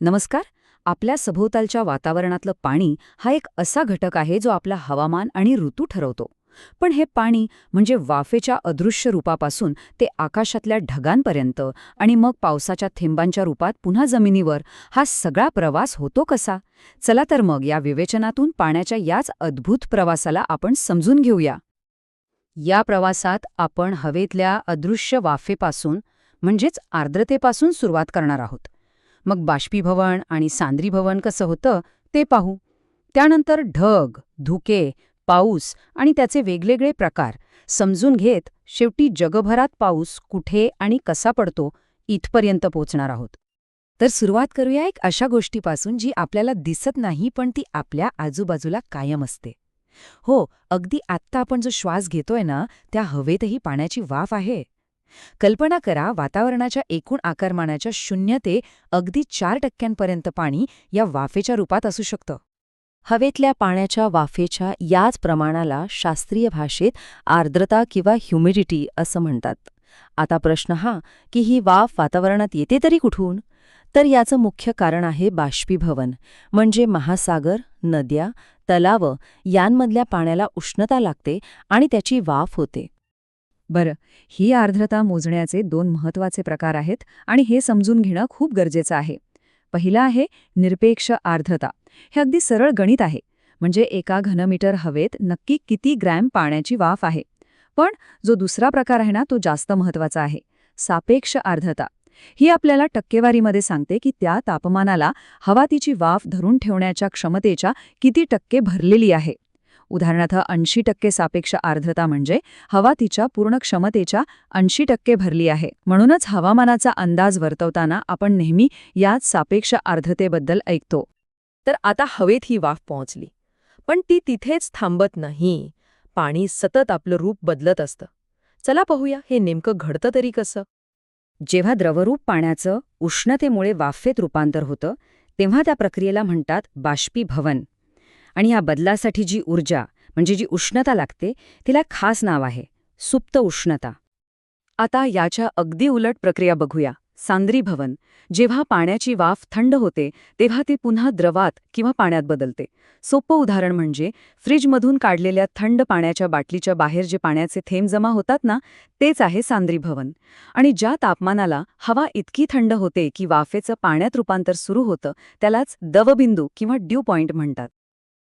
नमस्कार. आपल्या सभोवतालच्या वातावरणातलं पाणी हा एक असा घटक आहे जो आपला हवामान आणि ऋतू ठरवतो. पण हे पाणी म्हणजे वाफेच्या अदृश्य रूपापासून ते आकाशातल्या ढगांपर्यंत आणि मग पावसाच्या थेंबांच्या रूपात पुन्हा जमिनीवर हा सगळा प्रवास होतो कसा? चला तर मग या विवेचनातून पाण्याच्या याच अद्भुत प्रवासाला आपण समजून घेऊया. या प्रवासात आपण हवेतल्या अदृश्य वाफेपासून म्हणजेच आर्द्रतेपासून सुरुवात करणार आहोत. मग बाष्पीभवन आणि सांद्रीभवन कसं होतं ते पाहू. त्यानंतर ढग धुके पाऊस आणि त्याचे वेगवेगळे प्रकार. समजून घेत शेवटी जगभरात पाऊस कुठे आणि कसा पडतो इथपर्यंत पोचणार आहोत. तर सुरुवात करूया एक अशा गोष्टीपासून जी आपल्याला दिसत नाही पण ती आपल्या आजूबाजूला कायम असते. हो अगदी आत्ता आपण जो श्वास घेतोय ना त्या हवेतही पाण्याची वाफ आहे. कल्पना करा वातावरणाच्या एकूण आकारमानाच्या शून्य ते अगदी चार टक्क्यांपर्यंत पाणी या वाफेच्या रूपात असू शकतं. हवेतल्या पाण्याच्या वाफेच्या याच प्रमाणाला शास्त्रीय भाषेत आर्द्रता किंवा ह्युमिडिटी असं म्हणतात. आता प्रश्न हा की ही वाफ वातावरणात येते तरी कुठून? तर याचं मुख्य कारण आहे बाष्पीभवन म्हणजे महासागर नद्या तलाव यांमधल्या पाण्याला उष्णता लागते आणि त्याची वाफ होते. बरं ही आर्द्रता मोजण्याचे दोन महत्त्वाचे प्रकार आहेत आणि हे समजून घेणं खूप गरजेचं आहे. पहिला आहे निरपेक्ष आर्द्रता. हे अगदी सरळ गणित आहे. म्हणजे एका घनमीटर हवेत नक्की किती ग्रॅम पाण्याची वाफ आहे. पण जो दुसरा प्रकार आहे ना तो जास्त महत्त्वाचा आहे. सापेक्ष आर्द्रता. ही आपल्याला टक्केवारीमध्ये सांगते की त्या तापमानाला हवा तिची वाफ धरून ठेवण्याच्या क्षमतेच्या किती टक्के भरलेली आहे. उदाहरणार्थ ऐंशी टक्के सापेक्ष आर्द्रता म्हणजे हवा तिच्या पूर्ण क्षमतेच्या ऐंशी टक्के भरली आहे. म्हणूनच हवामानाचा अंदाज वर्तवताना आपण नेहमी याच सापेक्ष आर्द्रतेबद्दल ऐकतो. तर आता हवेत ही वाफ पोहोचली. पण ती तिथेच थांबत नाही. पाणी सतत आपलं रूप बदलत असतं. चला पाहूया हे नेमकं घडतं तरी कसं? जेव्हा द्रवरूप पाण्याचं उष्णतेमुळे वाफेत रूपांतर होतं तेव्हा त्या प्रक्रियेला म्हणतात बाष्पीभवन. आणि या बदलासाठी जी ऊर्जा म्हणजे जी उष्णता लागते तिला खास नाव आहे सुप्त उष्णता. आता याच्या अगदी उलट प्रक्रिया बघूया. सांद्रीभवन जेव्हा पाण्याची वाफ थंड होते तेव्हा ती पुन्हा द्रवात किंवा पाण्यात बदलते. सोपं उदाहरण म्हणजे फ्रीजमधून काढलेल्या थंड पाण्याच्या बाटलीच्या बाहेर जे पाण्याचे थेंब जमा होतात ना तेच आहे सांद्रीभवन आणि ज्या तापमानाला हवा इतकी थंड होते की वाफेचं पाण्यात रूपांतर सुरू होतं त्यालाच दवबिंदू किंवा ड्यू पॉइंट म्हणतात.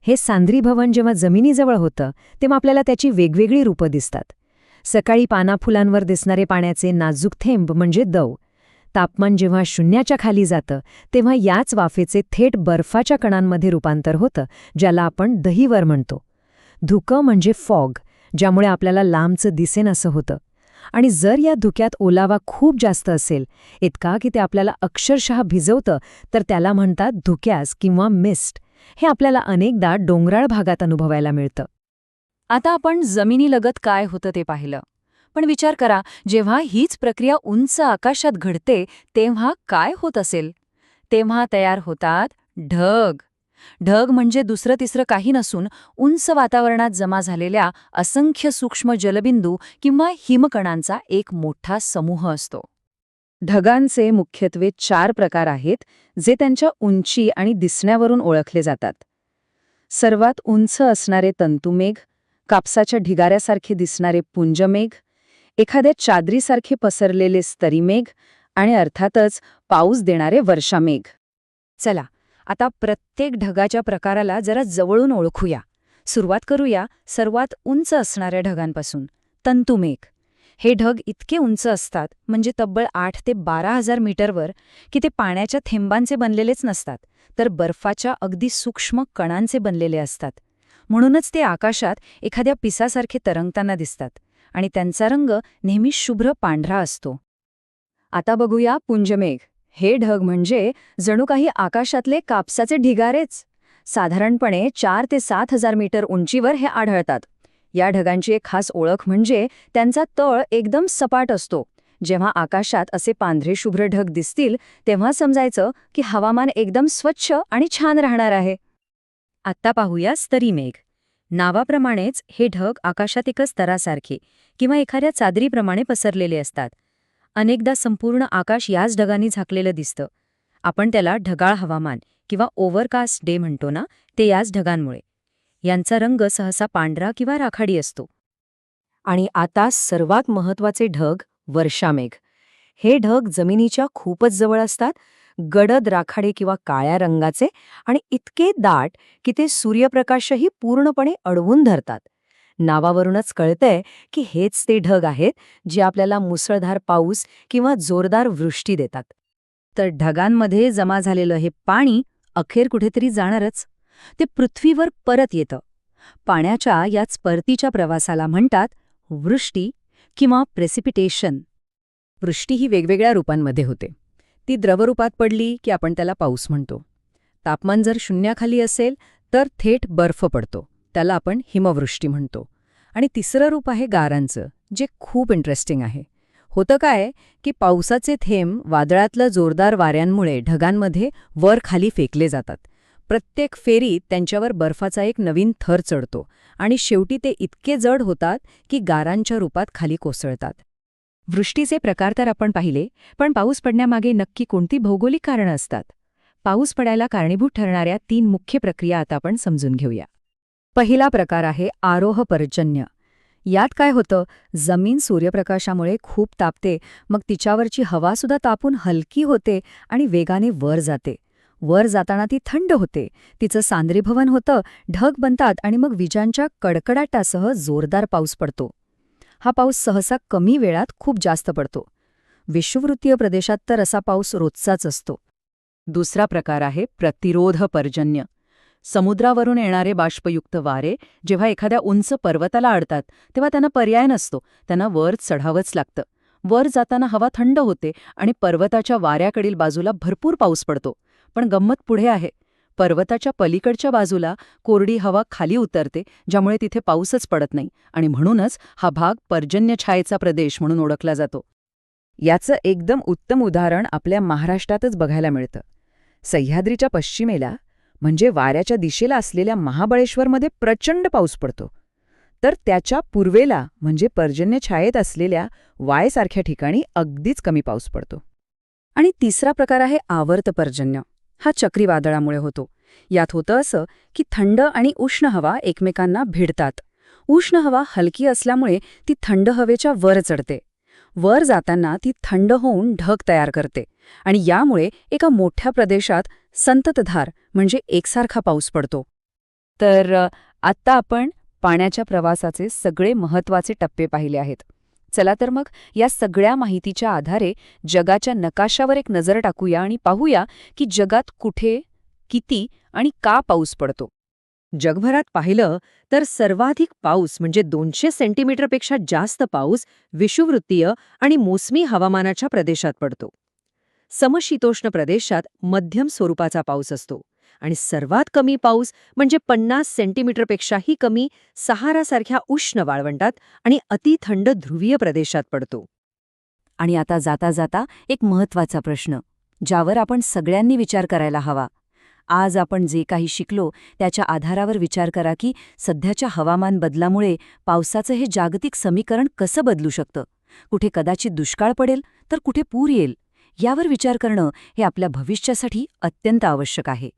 हे सांद्रीभवन जेव्हा जमिनीजवळ होतं तेव्हा आपल्याला त्याची वेगवेगळी रूपं दिसतात. सकाळी पानाफुलांवर दिसणारे पाण्याचे नाजूक थेंब म्हणजे दव. तापमान जेव्हा शून्याच्या खाली जातं तेव्हा याच वाफेचे थेट बर्फाच्या कणांमध्ये रूपांतर होतं ज्याला आपण दहीवर म्हणतो. धुकं म्हणजे फॉग ज्यामुळे आपल्याला लांबचं दिसेन असं होतं. आणि जर या धुक्यात ओलावा खूप जास्त असेल इतका की ते आपल्याला अक्षरशः भिजवतं तर त्याला म्हणतात धुक्यास किंवा मिस्ट. हे आपल्याला अनेकदा डोंगराळ भागात अनुभवायला मिळतं. आता आपण जमिनीलगत काय होतं ते पाहिलं. पण विचार करा जेव्हा हीच प्रक्रिया उंच आकाशात घडते तेव्हा काय होत असेल? तेव्हा तयार होतात ढग. ढग म्हणजे दुसरं तिसरं काही नसून उंच वातावरणात जमा झालेल्या असंख्य सूक्ष्म जलबिंदू किंवा हिमकणांचा एक मोठा समूह असतो. ढगांचे मुख्यत्वे चार प्रकार आहेत जे त्यांच्या उंची आणि दिसण्यावरून ओळखले जातात. सर्वात उंच असणारे तंतुमेघ कापसाच्या ढिगाऱ्यासारखे दिसणारे पुंजमेघ एखाद्या चादरीसारखे पसरलेले स्तरीमेघ आणि अर्थातच पाऊस देणारे वर्षामेघ. चला आता प्रत्येक ढगाच्या प्रकाराला जरा जवळून ओळखूया. सुरुवात करूया सर्वात उंच असणाऱ्या ढगांपासून तंतुमेघ. हे ढग इतके उंच असतात म्हणजे तब्बल आठ ते बारा हजार मीटरवर की ते पाण्याच्या थेंबांचे बनलेलेच नसतात तर बर्फाच्या अगदी सूक्ष्म कणांचे बनलेले असतात. म्हणूनच ते आकाशात एखाद्या पिसासारखे तरंगताना दिसतात आणि त्यांचा रंग नेहमी शुभ्र पांढरा असतो. आता बघूया पुंजमेघ. हे ढग म्हणजे जणू काही आकाशातले कापसाचे ढिगारेच. साधारणपणे चार ते सात हजार मीटर उंचीवर हे आढळतात. या ढगांची एक खास ओळख म्हणजे त्यांचा तळ एकदम सपाट असतो. जेव्हा आकाशात असे पांढरे शुभ्र ढग दिसतील तेव्हा समजायचं की हवामान एकदम स्वच्छ आणि छान राहणार आहे. आत्ता पाहूया स्तरीमेघ नावाप्रमाणेच हे ढग आकाशात एका स्तरासारखे किंवा एखाद्या चादरीप्रमाणे पसरलेले असतात. अनेकदा संपूर्ण आकाश याच ढगांनी झाकलेलं दिसतं. आपण त्याला ढगाळ हवामान किंवा ओव्हरकास्ट डे म्हणतो ना ते याच ढगांमुळे. यांचा रंग सहसा पांढरा किंवा राखाडी असतो. आणि आता सर्वात महत्त्वाचे ढग वर्षामेघ. हे ढग जमिनीच्या खूपच जवळ असतात गडद राखाडे किंवा काळ्या रंगाचे आणि इतके दाट की ते सूर्यप्रकाशही पूर्णपणे अडवून धरतात. नावावरूनच कळतंय की हेच ते ढग आहेत जे आपल्याला मुसळधार पाऊस किंवा जोरदार वृष्टी देतात. तर ढगांमध्ये जमा झालेलं हे पाणी अखेर कुठेतरी जाणारच. ते पृथ्वीवर परत येतं. पाण्याच्या याच परतीच्या प्रवासाला म्हणतात वृष्टी किंवा प्रेसिपिटेशन वृष्टी ही वेगवेगळ्या रूपांमध्ये होते. ती द्रवरूपात पडली की आपण त्याला पाऊस म्हणतो. तापमान जर शून्याखाली असेल तर थेट बर्फ पडतो. त्याला आपण हिमवृष्टी म्हणतो. आणि तिसरं रूप आहे गारांचं जे खूप इंटरेस्टिंग आहे. होतं काय की पावसाचे थेंब वादळातलं जोरदार वाऱ्यांमुळे ढगांमध्ये वर खाली फेकले जातात. प्रत्येक फेरीत त्यांच्यावर बर्फाचा एक नवीन थर चढतो आणि शेवटी ते इतके जड होतात की गारांच्या रूपात खाली कोसळतात. वृष्टीचे प्रकार तर आपण पाहिले पण पाऊस पडण्यामागे नक्की कोणती भौगोलिक कारणं असतात? पाऊस पडायला कारणीभूत ठरणाऱ्या तीन मुख्य प्रक्रिया आता आपण समजून घेऊया. पहिला प्रकार आहे आरोह पर्जन्य. यात काय होतं? जमीन सूर्यप्रकाशामुळे खूप तापते मग तिच्यावरची हवासुद्धा तापून हलकी होते आणि वेगाने वर जाते. वर जाताना ती थंड होते. तिचं सांद्रीभवन होतं. ढग बनतात आणि मग विजांच्या कडकडाटासह जोरदार पाऊस पडतो. हा पाऊस सहसा कमी वेळात खूप जास्त पडतो. विषुववृत्तीय प्रदेशात तर असा पाऊस रोजचाच असतो. दुसरा प्रकार आहे प्रतिरोध पर्जन्य. समुद्रावरून येणारे बाष्पयुक्त वारे जेव्हा एखाद्या उंच पर्वताला अडतात तेव्हा त्यांना पर्याय नसतो. त्यांना वर चढावंच लागतं. वर जाताना हवा थंड होते आणि पर्वताच्या वाऱ्याकडील बाजूला भरपूर पाऊस पडतो. पण गंमत पुढे आहे. पर्वताच्या पलीकडच्या बाजूला कोरडी हवा खाली उतरते ज्यामुळे तिथे पाऊसच पडत नाही आणि म्हणूनच हा भाग पर्जन्यछायेचा प्रदेश म्हणून ओळखला जातो. याचं एकदम उत्तम उदाहरण आपल्या महाराष्ट्रातच बघायला मिळतं. सह्याद्रीच्या पश्चिमेला म्हणजे वाऱ्याच्या दिशेला असलेल्या महाबळेश्वरमध्ये प्रचंड पाऊस पडतो. तर त्याच्या पूर्वेला म्हणजे पर्जन्य छायेत असलेल्या वायसारख्या ठिकाणी अगदीच कमी पाऊस पडतो. आणि तिसरा प्रकार आहे आवर्त पर्जन्य. हा चक्रीवादळामुळे होतो. यात होतं असं की थंड आणि उष्ण हवा एकमेकांना भिडतात. उष्ण हवा हलकी असल्यामुळे ती थंड हवेच्या वर चढते. वर जाताना ती थंड होऊन ढग तयार करते आणि यामुळे एका मोठ्या प्रदेशात संततधार म्हणजे एकसारखा पाऊस पडतो. तर आत्ता आपण पाण्याच्या प्रवासाचे सगळे महत्त्वाचे टप्पे पाहिले आहेत. चला तर मग या सगळ्या माहितीच्या आधारे जगाच्या नकाशावर एक नजर टाकूया आणि पाहूया की जगात कुठे किती आणि का पाऊस पडतो. जगभरात पाहिलं तर सर्वाधिक पाऊस म्हणजे दोनशे सेंटीमीटरपेक्षा जास्त पाऊस विषुववृत्तीय आणि मोसमी हवामानाच्या प्रदेशात पडतो. समशीतोष्ण प्रदेशात मध्यम स्वरूपाचा पाऊस असतो. आणि सर्वात कमी पाऊस म्हणजे पन्नास सेंटीमीटरपेक्षाही कमी सहारासारख्या उष्ण वाळवंटात आणि अतिथंड ध्रुवीय प्रदेशात पडतो. आणि आता जाता जाता एक महत्त्वाचा प्रश्न ज्यावर आपण सगळ्यांनी विचार करायला हवा. आज आपण जे काही शिकलो त्याच्या आधारावर विचार करा की सध्याच्या हवामान बदलामुळे पावसाचं हे जागतिक समीकरण कसं बदलू शकतं? कुठे कदाचित दुष्काळ पडेल तर कुठे पूर येईल? यावर विचार करणं हे आपल्या भविष्यासाठी अत्यंत आवश्यक आहे.